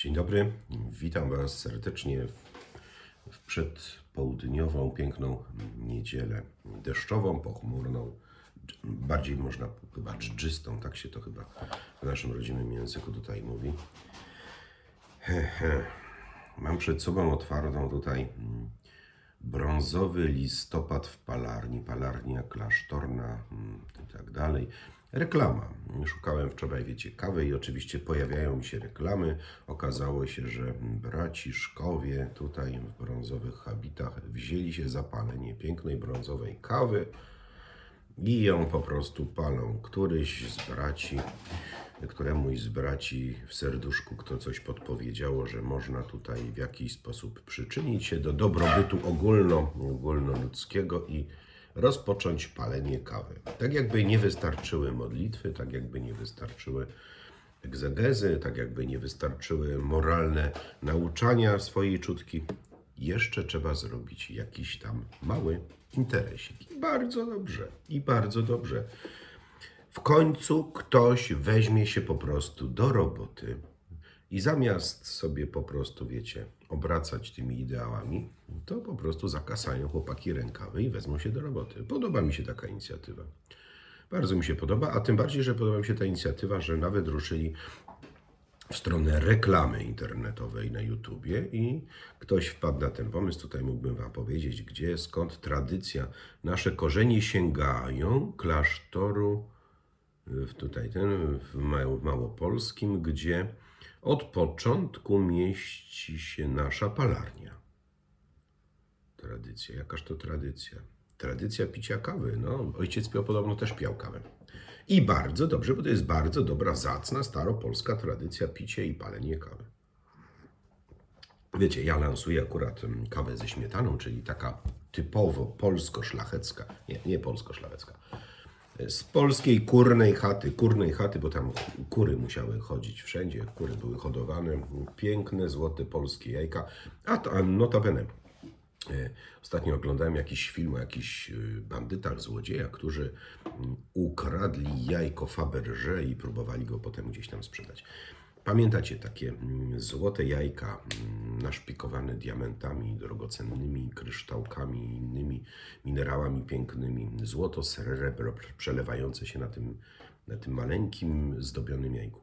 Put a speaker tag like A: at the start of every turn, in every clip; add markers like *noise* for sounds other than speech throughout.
A: Dzień dobry, witam Was serdecznie w, przedpołudniową, piękną niedzielę deszczową, pochmurną, bardziej można chyba dżdżystą, tak się to chyba w naszym rodzimym języku tutaj mówi. He, he. Mam przed sobą otwartą tutaj mm, brązowy listopad w palarni, palarnia klasztorna mm, i tak dalej. Reklama. Szukałem wczoraj, wiecie, kawy i oczywiście pojawiają mi się reklamy. Okazało się, że braciszkowie tutaj w brązowych habitach wzięli się za palenie pięknej brązowej kawy i ją po prostu palą. Któryś z braci, któremuś z braci w serduszku kto coś podpowiedziało, że można tutaj w jakiś sposób przyczynić się do dobrobytu ogólno, ogólnoludzkiego i rozpocząć palenie kawy. Tak jakby nie wystarczyły modlitwy, tak jakby nie wystarczyły egzegezy, tak jakby nie wystarczyły moralne nauczania swojej czutki, jeszcze trzeba zrobić jakiś tam mały interesik. I bardzo dobrze, i bardzo dobrze. W końcu ktoś weźmie się po prostu do roboty i zamiast sobie po prostu, wiecie, obracać tymi ideałami, to po prostu zakasają chłopaki rękawy i wezmą się do roboty. Podoba mi się taka inicjatywa. Bardzo mi się podoba, a tym bardziej, że podoba mi się ta inicjatywa, że nawet ruszyli w stronę reklamy internetowej na YouTubie i ktoś wpadł na ten pomysł, tutaj mógłbym Wam powiedzieć, gdzie, skąd tradycja, nasze korzenie sięgają klasztoru w tutaj ten w Mało- w Małopolskim, gdzie od początku mieści się nasza palarnia. Tradycja, jakaż to tradycja? Tradycja picia kawy. No, ojciec Pio podobno też piał kawę. I bardzo dobrze, bo to jest bardzo dobra, zacna, staropolska tradycja picia i palenie kawy. Wiecie, ja lansuję akurat mm, kawę ze śmietaną, czyli taka typowo polsko-szlachecka. Nie, nie polsko-szlachecka. Z polskiej kurnej chaty, kurnej chaty, bo tam kury musiały chodzić wszędzie, kury były hodowane, piękne, złote polskie jajka. A to a notabene, E, Ostatnio oglądałem jakiś film o jakichś e, bandytach, złodziejach, którzy mm, ukradli jajko Faberże i próbowali go potem gdzieś tam sprzedać. Pamiętacie takie mm, złote jajka mm, naszpikowane diamentami, drogocennymi kryształkami i innymi minerałami pięknymi, złoto, srebro przelewające się na tym, na tym maleńkim, zdobionym jajku.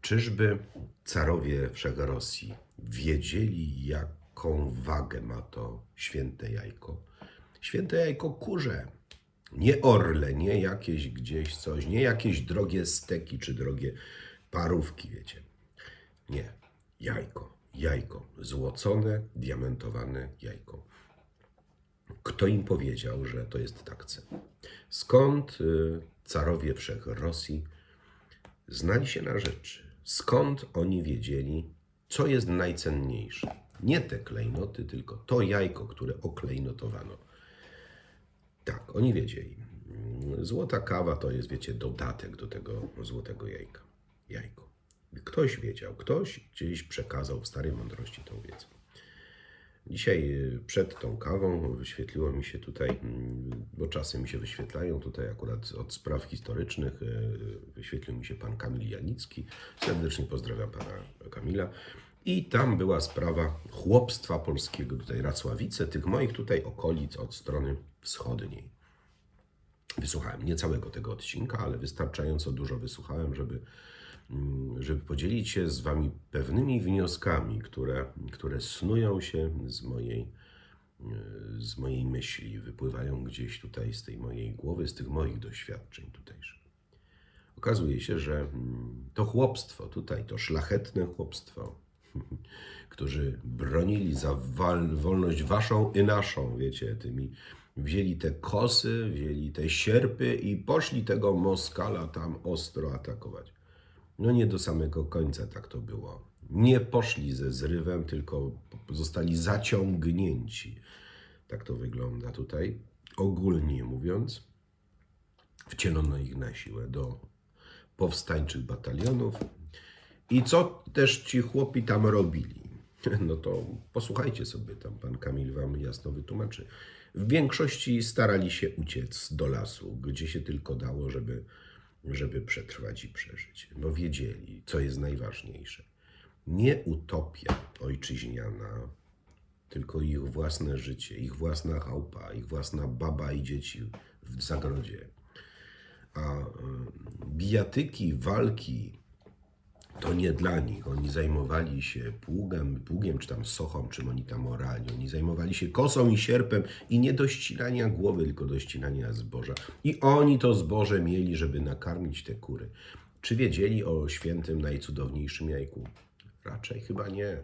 A: Czyżby carowie Wszechrosji wiedzieli, jaką wagę ma to święte jajko? Święte jajko kurze. Nie orle, nie jakieś gdzieś coś, nie jakieś drogie steki czy drogie parówki, wiecie. Nie. Jajko, jajko. Złocone, diamentowane jajko. Kto im powiedział, że to jest tak cenne? Skąd y, carowie wszech Rosji znali się na rzeczy. Skąd oni wiedzieli, co jest najcenniejsze? Nie te klejnoty, tylko to jajko, które oklejnotowano. Tak, oni wiedzieli. Złota kawa to jest, wiecie, dodatek do tego złotego jajka. Jajko. Ktoś wiedział, ktoś gdzieś przekazał w starej mądrości tą wiedzę. Dzisiaj y, przed tą kawą wyświetliło mi się tutaj, mm, bo czasy mi się wyświetlają, tutaj akurat od spraw historycznych y, wyświetlił mi się pan Kamil Janicki. Serdecznie pozdrawiam pana Kamila. I tam była sprawa chłopstwa polskiego, tutaj Racławice, tych moich tutaj okolic od strony wschodniej. Wysłuchałem nie całego tego odcinka, ale wystarczająco dużo wysłuchałem, żeby, żeby podzielić się z Wami pewnymi wnioskami, które, które snują się z mojej, e, z mojej myśli, wypływają gdzieś tutaj z tej mojej głowy, z tych moich doświadczeń tutejszych. Okazuje się, że mm, to chłopstwo tutaj, to szlachetne chłopstwo, *laughs* którzy bronili za wolność waszą i naszą, wiecie, tymi wzięli te kosy, wzięli te sierpy i poszli tego Moskala tam ostro atakować. No nie do samego końca tak to było. Nie poszli ze zrywem, tylko zostali zaciągnięci. Tak to wygląda tutaj. Ogólnie mówiąc, wcielono ich na siłę do powstańczych batalionów. I co też ci chłopi tam robili? *laughs* No to posłuchajcie sobie, tam pan Kamil wam jasno wytłumaczy. W większości starali się uciec do lasu, gdzie się tylko dało, żeby, żeby przetrwać i przeżyć. Bo wiedzieli, co jest najważniejsze. nie utopia ojczyźniana, tylko ich własne życie, ich własna chałupa, ich własna baba i dzieci w zagrodzie. A y, bijatyki, walki to nie dla nich. Oni zajmowali się pługiem, pługiem czy tam sochą, czym oni tam orali. Oni zajmowali się kosą i sierpem i nie do ścinania głowy, tylko do ścinania zboża. I oni to zboże mieli, żeby nakarmić te kury. Czy wiedzieli o świętym, najcudowniejszym jajku? Raczej chyba nie.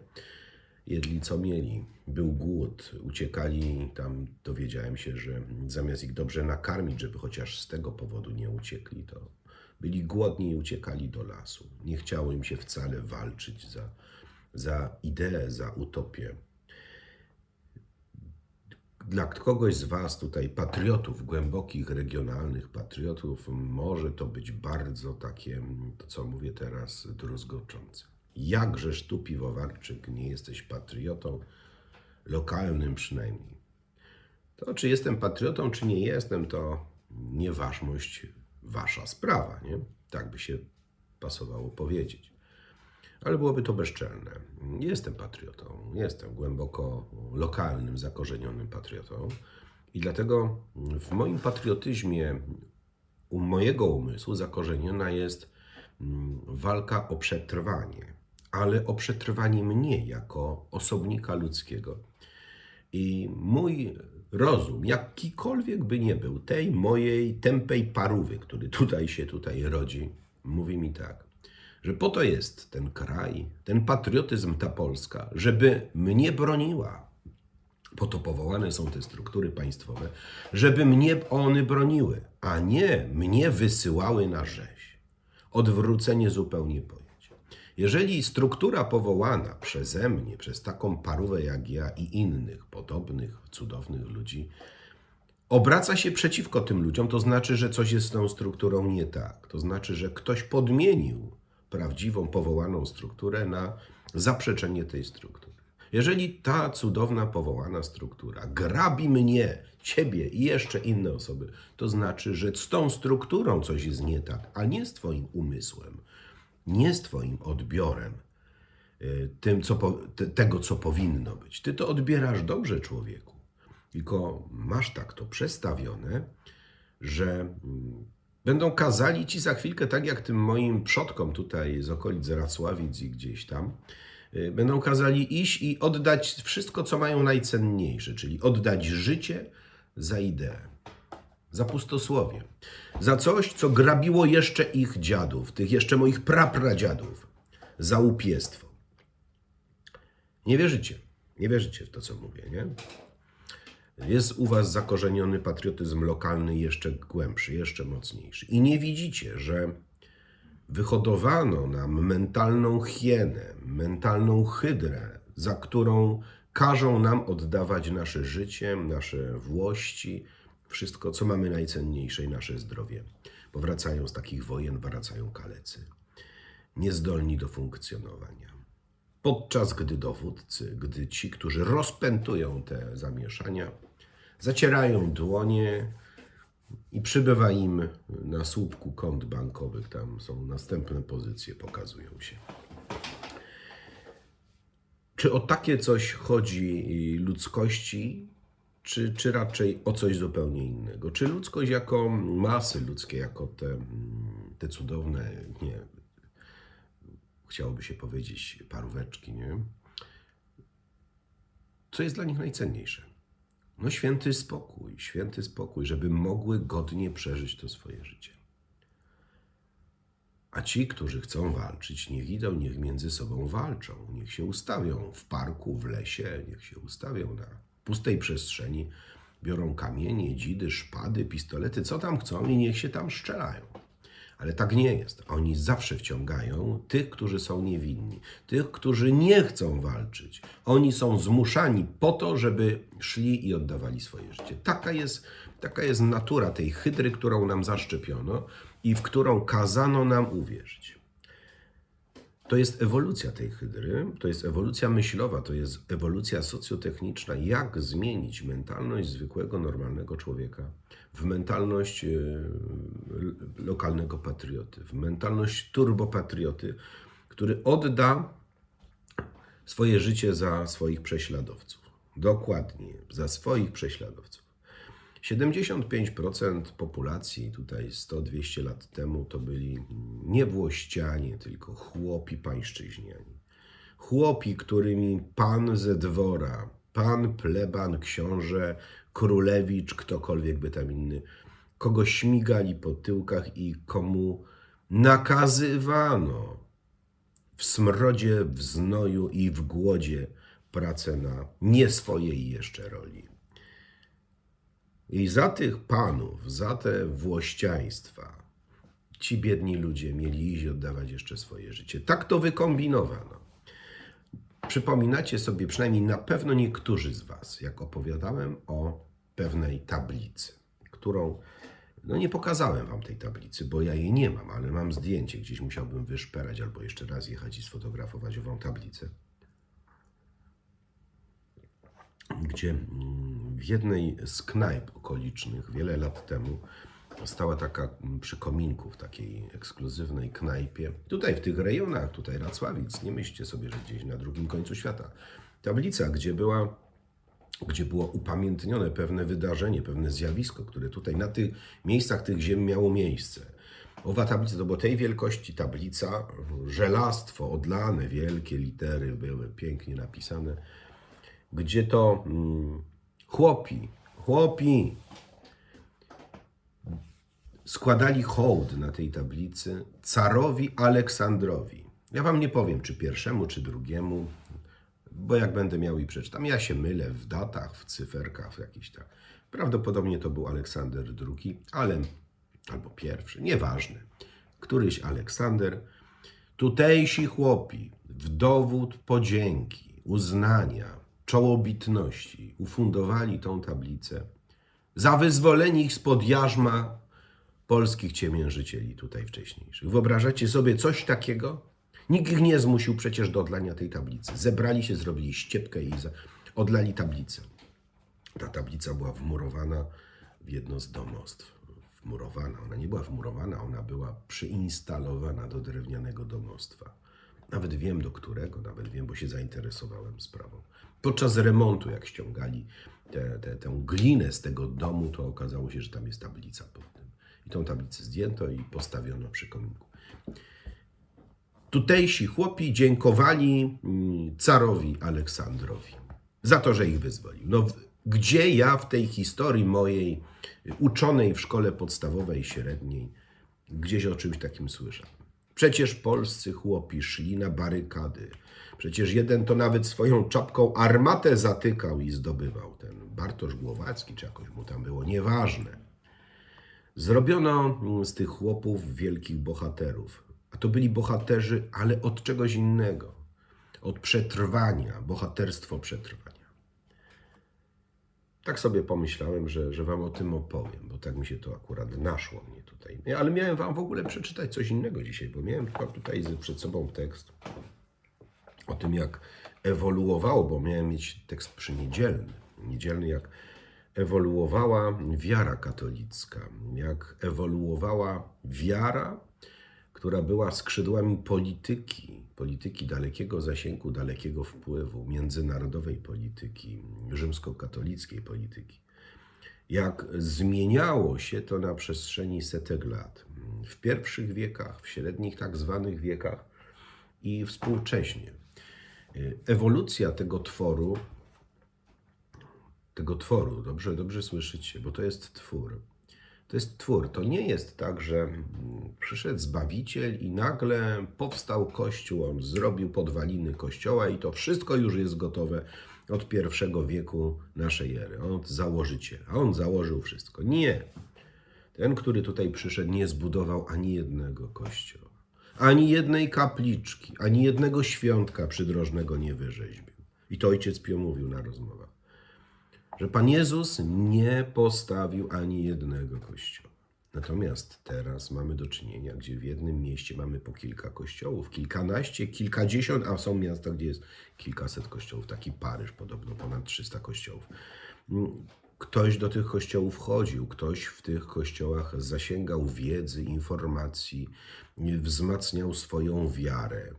A: Jedli co mieli. Był głód, uciekali tam, dowiedziałem się, że zamiast ich dobrze nakarmić, żeby chociaż z tego powodu nie uciekli, to byli głodni i uciekali do lasu. Nie chciało im się wcale walczyć za, za ideę, za utopię. Dla kogoś z Was tutaj, patriotów, głębokich, regionalnych patriotów, może to być bardzo takie, to co mówię teraz, druzgoczące. Jakżeż tu, piwowarczyk, nie jesteś patriotą, lokalnym przynajmniej. To, czy jestem patriotą, czy nie jestem, to nieważność wasza sprawa, nie? Tak by się pasowało powiedzieć. Ale byłoby to bezczelne. Jestem patriotą, jestem głęboko lokalnym, zakorzenionym patriotą i dlatego w moim patriotyzmie, u mojego umysłu zakorzeniona jest mm, walka o przetrwanie, ale o przetrwanie mnie jako osobnika ludzkiego. I mój rozum, jakikolwiek by nie był, tej mojej tępej parówy, który tutaj się tutaj rodzi, mówi mi tak, że po to jest ten kraj, ten patriotyzm, ta Polska, żeby mnie broniła. Po to powołane są te struktury państwowe, żeby mnie one broniły, a nie mnie wysyłały na rzeź. Odwrócenie zupełnie pojęć. Jeżeli struktura powołana przeze mnie, przez taką parówę jak ja i innych podobnych, cudownych ludzi, obraca się przeciwko tym ludziom, to znaczy, że coś jest z tą strukturą nie tak. To znaczy, że ktoś podmienił prawdziwą, powołaną strukturę na zaprzeczenie tej struktury. Jeżeli ta cudowna, powołana struktura grabi mnie, ciebie i jeszcze inne osoby, to znaczy, że z tą strukturą coś jest nie tak, a nie z Twoim umysłem, nie z Twoim odbiorem y, tym, co po, te, tego, co powinno być. Ty to odbierasz dobrze, człowieku, tylko masz tak to przestawione, że mm, będą kazali ci za chwilkę, tak jak tym moim przodkom tutaj z okolic Racławic i gdzieś tam, y, będą kazali iść i oddać wszystko, co mają najcenniejsze, czyli oddać życie za ideę, za pustosłowie, za coś, co grabiło jeszcze ich dziadów, tych jeszcze moich prapradziadów, za upiestwo. Nie wierzycie, nie wierzycie w to, co mówię, nie? Jest u Was zakorzeniony patriotyzm lokalny jeszcze głębszy, jeszcze mocniejszy. I nie widzicie, że wyhodowano nam mentalną hienę, mentalną hydrę, za którą każą nam oddawać nasze życie, nasze włości, wszystko, co mamy najcenniejsze nasze zdrowie. Bo wracają z takich wojen, wracają kalecy, niezdolni do funkcjonowania. Podczas gdy dowódcy, gdy ci, którzy rozpętują te zamieszania, zacierają dłonie i przybywa im na słupku kont bankowych, tam są następne pozycje, pokazują się. Czy o takie coś chodzi ludzkości, czy, czy raczej o coś zupełnie innego? Czy ludzkość jako masy ludzkie, jako te, te cudowne, nie, chciałoby się powiedzieć paróweczki, nie? Co jest dla nich najcenniejsze? No święty spokój, święty spokój, żeby mogły godnie przeżyć to swoje życie. A ci, którzy chcą walczyć, niech idą, niech między sobą walczą, niech się ustawią w parku, w lesie, niech się ustawią na pustej przestrzeni, biorą kamienie, dzidy, szpady, pistolety, co tam chcą i niech się tam strzelają. Ale tak nie jest. Oni zawsze wciągają tych, którzy są niewinni, tych, którzy nie chcą walczyć. Oni są zmuszani po to, żeby szli i oddawali swoje życie. Taka jest, taka jest natura tej hydry, którą nam zaszczepiono i w którą kazano nam uwierzyć. To jest ewolucja tej hydry, to jest ewolucja myślowa, to jest ewolucja socjotechniczna, jak zmienić mentalność zwykłego, normalnego człowieka w mentalność e, lokalnego patrioty, w mentalność turbopatrioty, który odda swoje życie za swoich prześladowców. Dokładnie, za swoich prześladowców. 75% populacji tutaj 100-200 lat temu to byli nie Włościanie, tylko chłopi pańszczyźniani. Chłopi, którymi pan ze dwora, pan pleban, książę, królewicz, ktokolwiek by tam inny, kogo śmigali po tyłkach i komu nakazywano w smrodzie, w znoju i w głodzie pracę na nie swojej jeszcze roli. I za tych panów, za te włościaństwa, ci biedni ludzie mieli iść oddawać jeszcze swoje życie. Tak to wykombinowano. Przypominacie sobie, przynajmniej na pewno niektórzy z Was, jak opowiadałem o pewnej tablicy, którą, no nie pokazałem Wam tej tablicy, bo ja jej nie mam, ale mam zdjęcie, gdzieś musiałbym wyszperać albo jeszcze raz jechać i sfotografować ową tablicę gdzie mm, w jednej z knajp okolicznych wiele lat temu stała taka mm, przy kominku w takiej ekskluzywnej knajpie. Tutaj w tych rejonach, tutaj Racławic, nie myślcie sobie, że gdzieś na drugim końcu świata. Tablica, gdzie była gdzie było upamiętnione pewne wydarzenie, pewne zjawisko, które tutaj na tych miejscach tych ziem miało miejsce. Owa tablica to była tej wielkości tablica, żelastwo odlane, wielkie litery były pięknie napisane gdzie to mm, chłopi, chłopi składali hołd na tej tablicy carowi Aleksandrowi. Ja wam nie powiem, czy pierwszemu, czy drugiemu, bo jak będę miał i przeczytam, ja się mylę w datach, w cyferkach, w jakichś tak. Prawdopodobnie to był Aleksander II, ale albo pierwszy, nieważne. Któryś Aleksander. Tutejsi chłopi w dowód podzięki, uznania, czołobitności ufundowali tą tablicę za wyzwolenie ich spod jarzma polskich ciemiężycieli tutaj wcześniejszych. Wyobrażacie sobie coś takiego? Nikt ich nie zmusił przecież do odlania tej tablicy. Zebrali się, zrobili ściepkę i odlali tablicę. Ta tablica była wmurowana w jedno z domostw. Wmurowana. Ona nie była wmurowana, ona była przyinstalowana do drewnianego domostwa. Nawet wiem do którego, nawet wiem, bo się zainteresowałem sprawą. Podczas remontu, jak ściągali tę te, tę glinę z tego domu, to okazało się, że tam jest tablica pod tym. I tą tablicę zdjęto i postawiono przy kominku. Tutejsi chłopi dziękowali mm, carowi Aleksandrowi za to, że ich wyzwolił. No, gdzie ja w tej historii mojej, uczonej w szkole podstawowej i średniej, gdzieś o czymś takim słyszę? Przecież polscy chłopi szli na barykady. Przecież jeden to nawet swoją czapką armatę zatykał i zdobywał. Ten Bartosz Głowacki, czy jakoś mu tam było, nieważne. Zrobiono mm, z tych chłopów wielkich bohaterów. A to byli bohaterzy, ale od czegoś innego. Od przetrwania, bohaterstwo przetrwania. Tak sobie pomyślałem, że, że Wam o tym opowiem, bo tak mi się to akurat naszło mnie tutaj. Ale miałem Wam w ogóle przeczytać coś innego dzisiaj, bo miałem tutaj przed sobą tekst o tym, jak ewoluowało, bo miałem mieć tekst przyniedzielny. Niedzielny, jak ewoluowała wiara katolicka, jak ewoluowała wiara, która była skrzydłami polityki, polityki dalekiego zasięgu, dalekiego wpływu, międzynarodowej polityki, rzymskokatolickiej polityki. Jak zmieniało się to na przestrzeni setek lat. W pierwszych wiekach, w średnich tak zwanych wiekach i współcześnie. Ewolucja tego tworu, tego tworu, dobrze, dobrze słyszycie, bo to jest twór. To jest twór. To nie jest tak, że mm, przyszedł Zbawiciel i nagle powstał Kościół, on zrobił podwaliny Kościoła i to wszystko już jest gotowe od pierwszego wieku naszej ery, od założyciela. A on założył wszystko. Nie. Ten, który tutaj przyszedł, nie zbudował ani jednego kościoła, ani jednej kapliczki, ani jednego świątka przydrożnego nie wyrzeźbił. I to ojciec Pio mówił na rozmowach że Pan Jezus nie postawił ani jednego kościoła. Natomiast teraz mamy do czynienia, gdzie w jednym mieście mamy po kilka kościołów, kilkanaście, kilkadziesiąt, a są miasta, gdzie jest kilkaset kościołów. Taki Paryż podobno, ponad 300 kościołów. Mm, Ktoś do tych kościołów chodził, ktoś w tych kościołach zasięgał wiedzy, informacji, wzmacniał swoją wiarę.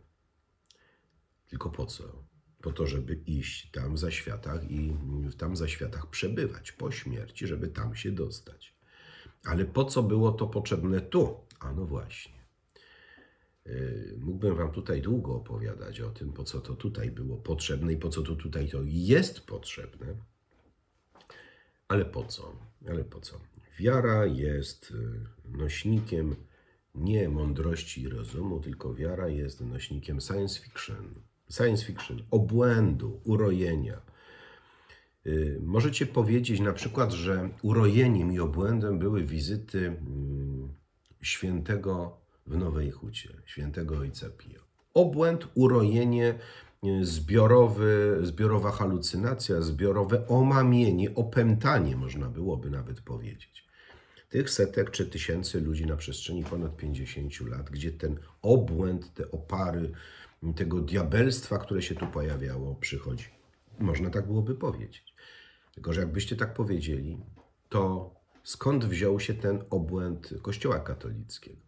A: Tylko po co? po to, żeby iść tam w zaświatach i tam zaświatach przebywać po śmierci, żeby tam się dostać. Ale po co było to potrzebne tu? A no właśnie. Yy, Mógłbym Wam tutaj długo opowiadać o tym, po co to tutaj było potrzebne i po co to tutaj to jest potrzebne. Ale po co? Ale po co? Wiara jest y, nośnikiem nie mądrości i rozumu, tylko wiara jest nośnikiem science fiction. Science fiction, obłędu, urojenia. Y, Możecie powiedzieć na przykład, że urojeniem i obłędem były wizyty mm, świętego w Nowej Hucie, świętego Ojca Pio. Obłęd, urojenie, y, zbiorowy, zbiorowa halucynacja, zbiorowe omamienie, opętanie, można byłoby nawet powiedzieć. Tych setek czy tysięcy ludzi na przestrzeni ponad 50 lat, gdzie ten obłęd, te opary tego diabelstwa, które się tu pojawiało, przychodzi. Można tak byłoby powiedzieć. Tylko, że jakbyście tak powiedzieli, to skąd wziął się ten obłęd Kościoła katolickiego?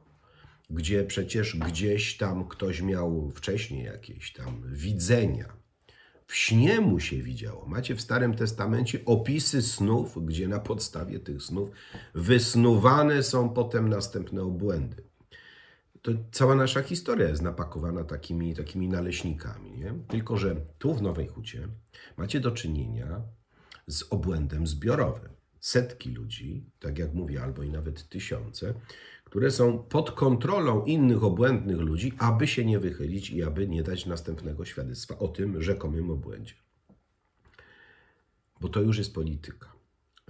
A: Gdzie przecież gdzieś tam ktoś miał wcześniej jakieś tam widzenia. W śnie mu się widziało. Macie w Starym Testamencie opisy snów, gdzie na podstawie tych snów wysnuwane są potem następne obłędy. To cała nasza historia jest napakowana takimi, takimi naleśnikami. Nie? Tylko, że tu w Nowej Hucie macie do czynienia z obłędem zbiorowym. Setki ludzi, tak jak mówię, albo i nawet tysiące, które są pod kontrolą innych obłędnych ludzi, aby się nie wychylić i aby nie dać następnego świadectwa o tym rzekomym obłędzie. Bo to już jest polityka.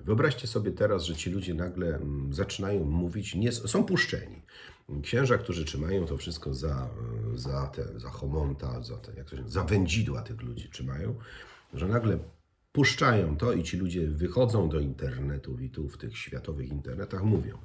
A: Wyobraźcie sobie teraz, że ci ludzie nagle mm, zaczynają mówić, nie, są puszczeni. Księża, którzy trzymają to wszystko za, za, te, za homonta, za, te, jak to się, za wędzidła tych ludzi trzymają, że nagle puszczają to i ci ludzie wychodzą do internetów i tu w tych światowych internetach mówią.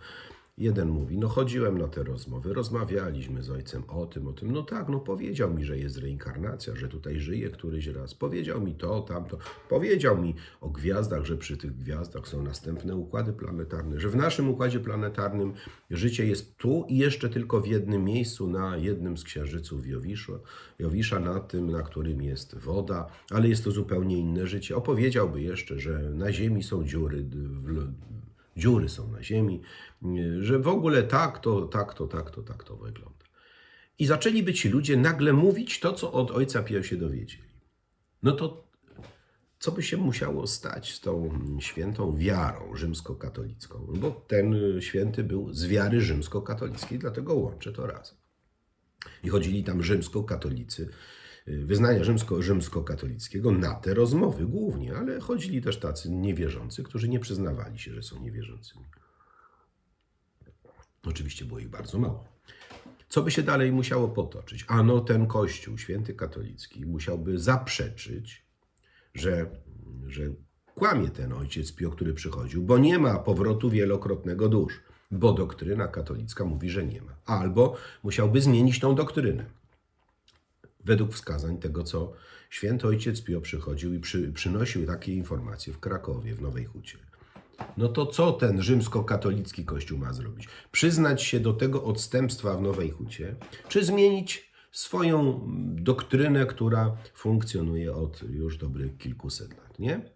A: Jeden mówi, no chodziłem na te rozmowy, rozmawialiśmy z ojcem o tym, o tym. No tak, no powiedział mi, że jest reinkarnacja, że tutaj żyje któryś raz. Powiedział mi to, tamto. Powiedział mi o gwiazdach, że przy tych gwiazdach są następne układy planetarne, że w naszym układzie planetarnym życie jest tu i jeszcze tylko w jednym miejscu, na jednym z księżyców Jowisza, Jowisza na tym, na którym jest woda, ale jest to zupełnie inne życie. Opowiedziałby jeszcze, że na Ziemi są dziury w, dziury są na ziemi, że w ogóle tak to, tak to, tak to, tak to wygląda. I zaczęliby ci ludzie nagle mówić to, co od ojca Pio się dowiedzieli. No to co by się musiało stać z tą świętą wiarą rzymskokatolicką? No Bo ten święty był z wiary rzymskokatolickiej, dlatego łączę to razem. I chodzili tam rzymskokatolicy, wyznania rzymsko, rzymskokatolickiego na te rozmowy głównie, ale chodzili też tacy niewierzący, którzy nie przyznawali się, że są niewierzącymi. Oczywiście było ich bardzo mało. Co by się dalej musiało potoczyć? Ano ten Kościół święty katolicki musiałby zaprzeczyć, że, że kłamie ten ojciec Pio, który przychodził, bo nie ma powrotu wielokrotnego dusz, bo doktryna katolicka mówi, że nie ma. Albo musiałby zmienić tą doktrynę według wskazań tego, co święty ojciec Pio przychodził i przy, przynosił takie informacje w Krakowie, w Nowej Hucie. No to co ten rzymskokatolicki kościół ma zrobić? Przyznać się do tego odstępstwa w Nowej Hucie, czy zmienić swoją doktrynę, która funkcjonuje od już dobrych kilkuset lat, nie?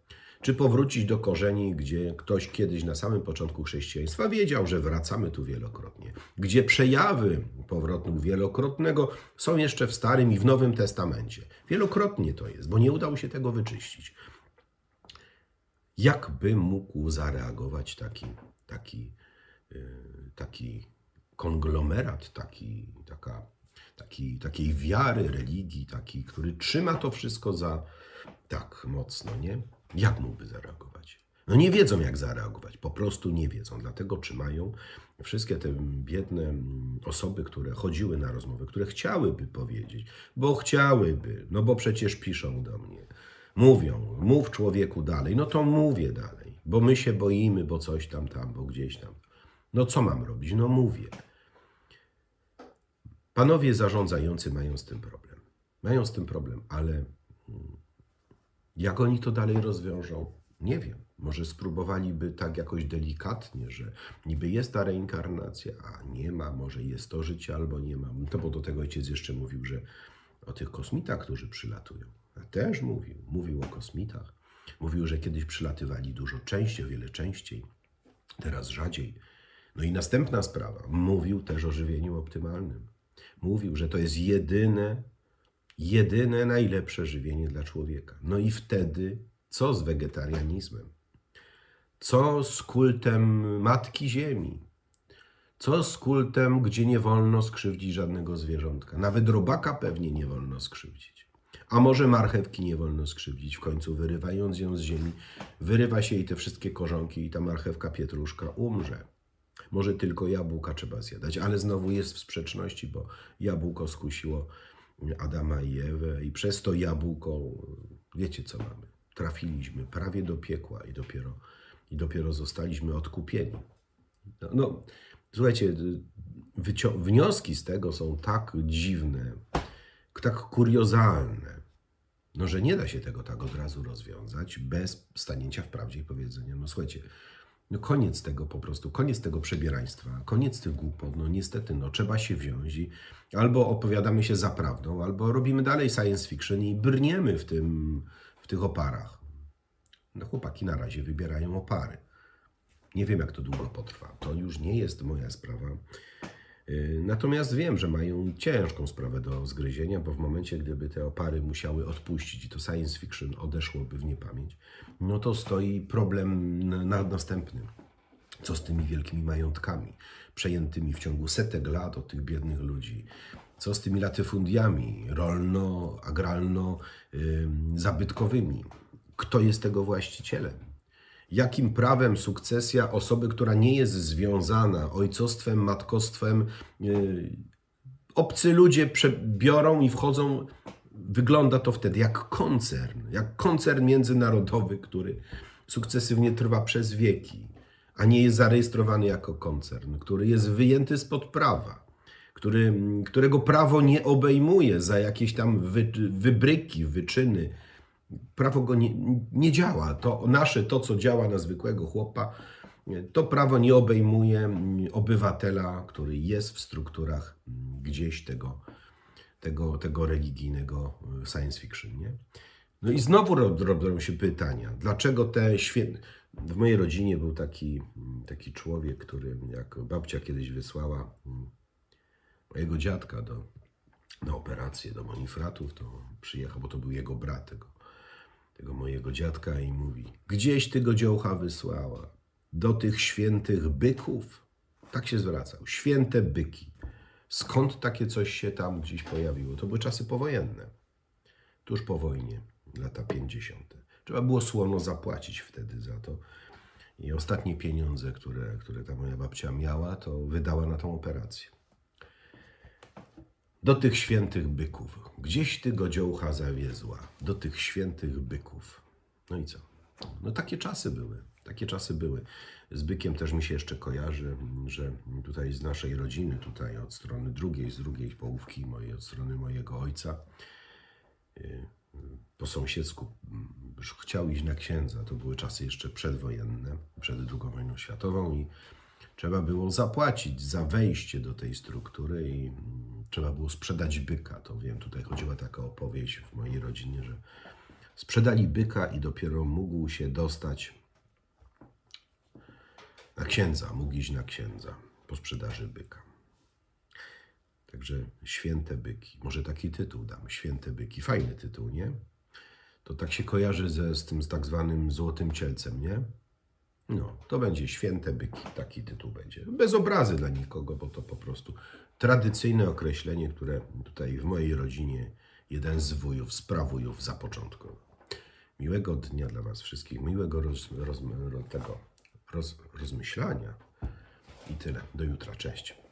A: Czy powrócić do korzeni, gdzie ktoś kiedyś na samym początku chrześcijaństwa wiedział, że wracamy tu wielokrotnie, gdzie przejawy powrotu wielokrotnego są jeszcze w Starym i w Nowym Testamencie. Wielokrotnie to jest, bo nie udało się tego wyczyścić. Jak by mógł zareagować taki, taki, yy, taki konglomerat, taki, taka, taki, takiej wiary, religii, taki, który trzyma to wszystko za tak mocno, nie? Jak mógłby zareagować? No nie wiedzą, jak zareagować, po prostu nie wiedzą. Dlatego trzymają wszystkie te biedne mm, osoby, które chodziły na rozmowy, które chciałyby powiedzieć, bo chciałyby, no bo przecież piszą do mnie. Mówią, mów człowieku dalej, no to mówię dalej, bo my się boimy, bo coś tam, tam, bo gdzieś tam. No co mam robić? No mówię. Panowie zarządzający mają z tym problem. Mają z tym problem, ale jak oni to dalej rozwiążą? Nie wiem. Może spróbowaliby tak jakoś delikatnie, że niby jest ta reinkarnacja, a nie ma, może jest to życie albo nie ma. To bo do tego ojciec jeszcze mówił, że o tych kosmitach, którzy przylatują. A też mówił. Mówił o kosmitach. Mówił, że kiedyś przylatywali dużo częściej, o wiele częściej, teraz rzadziej. No i następna sprawa. Mówił też o żywieniu optymalnym. Mówił, że to jest jedyne, jedyne najlepsze żywienie dla człowieka. No i wtedy co z wegetarianizmem? Co z kultem Matki Ziemi? Co z kultem, gdzie nie wolno skrzywdzić żadnego zwierzątka? Nawet robaka pewnie nie wolno skrzywdzić. A może marchewki nie wolno skrzywdzić? W końcu wyrywając ją z ziemi, wyrywa się jej te wszystkie korzonki i ta marchewka pietruszka umrze. Może tylko jabłka trzeba zjadać, ale znowu jest w sprzeczności, bo jabłko skusiło Adama i Ewę i przez to jabłko, wiecie co mamy? Trafiliśmy prawie do piekła i dopiero, i dopiero zostaliśmy odkupieni. No, no słuchajcie, wnioski z tego są tak dziwne, tak kuriozalne, no, że nie da się tego tak od razu rozwiązać bez stanięcia w prawdzie i powiedzenia, no słuchajcie, no koniec tego po prostu, koniec tego przebieraństwa, koniec tych głupot, no niestety, no trzeba się wziąć i albo opowiadamy się za prawdą, albo robimy dalej science fiction i brniemy w tym, w tych oparach. No chłopaki na razie wybierają opary. Nie wiem, jak to długo potrwa. To już nie jest moja sprawa. Yy, Natomiast wiem, że mają ciężką sprawę do zgryzienia, bo w momencie, gdyby te opary musiały odpuścić i to science fiction odeszłoby w niepamięć, no to stoi problem na, na następny. Co z tymi wielkimi majątkami przejętymi w ciągu setek lat od tych biednych ludzi? Co z tymi latyfundiami rolno-agralno-zabytkowymi? Kto jest tego właścicielem? Jakim prawem sukcesja osoby, która nie jest związana ojcostwem, matkostwem, yy, obcy ludzie przebiorą i wchodzą. Wygląda to wtedy jak koncern, jak koncern międzynarodowy, który sukcesywnie trwa przez wieki, a nie jest zarejestrowany jako koncern, który jest wyjęty spod prawa, który, którego prawo nie obejmuje za jakieś tam wy, wybryki, wyczyny. Prawo go nie, nie działa. To nasze, to co działa na zwykłego chłopa, to prawo nie obejmuje obywatela, który jest w strukturach gdzieś tego, tego, tego religijnego science fiction. Nie? No i znowu ro- robią się pytania, dlaczego te świetne... W mojej rodzinie był taki, taki człowiek, który, jak babcia kiedyś wysłała mojego dziadka do, na operację do Monifratów, to przyjechał, bo to był jego brat, tego, tego mojego dziadka i mówi, gdzieś ty go dziołcha wysłała, do tych świętych byków. Tak się zwracał, święte byki. Skąd takie coś się tam gdzieś pojawiło? To były czasy powojenne, tuż po wojnie, lata 50. Trzeba było słono zapłacić wtedy za to. I ostatnie pieniądze, które, które ta moja babcia miała, to wydała na tą operację. Do tych świętych byków. Gdzieś ty go dziołcha zawiezła. Do tych świętych byków. No i co? No takie czasy były. Takie czasy były. Z bykiem też mi się jeszcze kojarzy, że tutaj z naszej rodziny, tutaj od strony drugiej, z drugiej połówki mojej, od strony mojego ojca, y, po sąsiedzku chciał iść na księdza. To były czasy jeszcze przedwojenne, przed II wojną światową i trzeba było zapłacić za wejście do tej struktury i trzeba było sprzedać byka. To wiem, tutaj chodziła taka opowieść w mojej rodzinie, że sprzedali byka i dopiero mógł się dostać na księdza, mógł iść na księdza po sprzedaży byka. Także święte byki. Może taki tytuł dam. Święte byki. Fajny tytuł, nie? To tak się kojarzy ze, z tym z tak zwanym złotym cielcem, nie? No, to będzie święte byki. Taki tytuł będzie. Bez obrazy dla nikogo, bo to po prostu tradycyjne określenie, które tutaj w mojej rodzinie jeden z wujów, z prawujów zapoczątkował. Miłego dnia dla Was wszystkich, miłego roz, roz, ro- tego roz, rozmyślania i tyle. Do jutra. Cześć.